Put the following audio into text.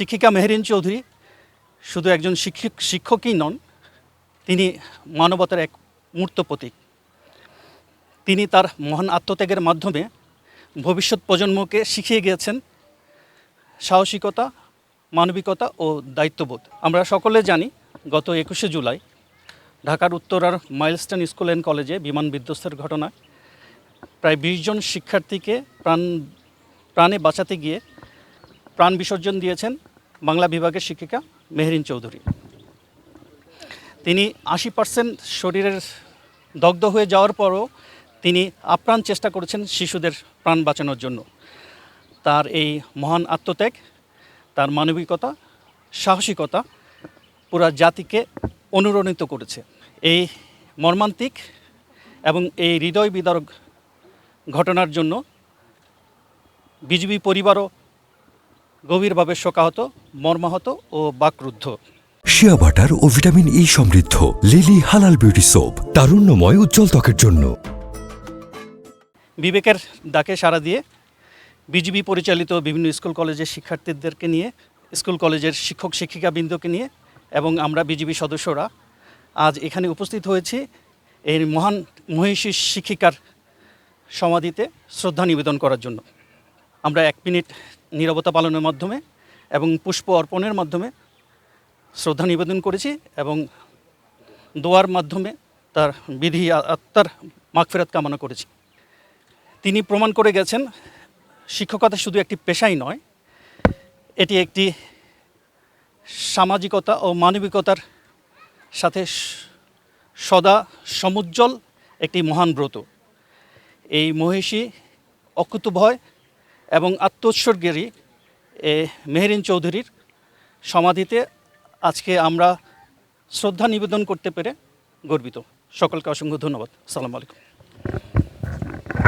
শিক্ষিকা মেহরিন চৌধুরী শুধু একজন শিক্ষক শিক্ষকই নন, তিনি মানবতার এক মূর্ত প্রতীক। তিনি তার মহান আত্মত্যাগের মাধ্যমে ভবিষ্যৎ প্রজন্মকে শিখিয়ে গিয়েছেন সাহসিকতা, মানবিকতা ও দায়িত্ববোধ। আমরা সকলে জানি, গত একুশে জুলাই ঢাকার উত্তরার মাইলস্টন স্কুল অ্যান্ড কলেজে বিমান বিধ্বস্তের ঘটনায় প্রায় বিশ জন শিক্ষার্থীকে প্রাণ, প্রাণে বাঁচাতে গিয়ে প্রাণ বিসর্জন দিয়েছেন বাংলা বিভাগের শিক্ষিকা মেহরিন চৌধুরী। তিনি আশি পার্সেন্ট শরীরের দগ্ধ হয়ে যাওয়ার পরও তিনি আপ্রাণ চেষ্টা করেছেন শিশুদের প্রাণ বাঁচানোর জন্য। তার এই মহান আত্মত্যাগ, তার মানবিকতা, সাহসিকতা পুরা জাতিকে অনুরণিত করেছে। এই মর্মান্তিক এবং এই হৃদয় বিদারক ঘটনার জন্য বিজেপি পরিবারও গভীরভাবে শোকাহত মর্মাহত ও বাকরুদ্ধ। শিয়া বাটার ও ভিটামিন ই সমৃদ্ধ লিলি হালাল বিউটি সোপ তারুণ্যময় উজ্জ্বল ত্বকের জন্য। বিবেকের ডাকে সাড়া দিয়ে বিজিবি পরিচালিত বিভিন্ন স্কুল কলেজের শিক্ষার্থীদেরকে নিয়ে স্কুল কলেজের শিক্ষক শিক্ষিকাবৃন্দকে নিয়ে এবং আমরা বিজিবি সদস্যরা আজ এখানে উপস্থিত হয়েছি এই মহান মহিষী শিক্ষিকার সমাধিতে শ্রদ্ধা নিবেদন করার জন্য। আমরা এক মিনিট নীরবতা পালনের মাধ্যমে এবং পুষ্প অর্পণের মাধ্যমে শ্রদ্ধা নিবেদন করেছি এবং দোয়ার মাধ্যমে তার বিধি আত্মার মাগফেরাত কামনা করেছি। তিনি প্রমাণ করে গেছেন, শিক্ষকতা শুধু একটি পেশাই নয়, এটি একটি সামাজিকতা ও মানবিকতার সাথে সদা সমুজ্জ্বল একটি মহান ব্রত। এই মহিষী অকুতভয় এবং আত্মোৎসর্গেরই এ মেহরিন চৌধুরীর সমাধিতে আজকে আমরা শ্রদ্ধা নিবেদন করতে পেরে গর্বিত। সকলকে অসংখ্য ধন্যবাদ। সালাম আলাইকুম।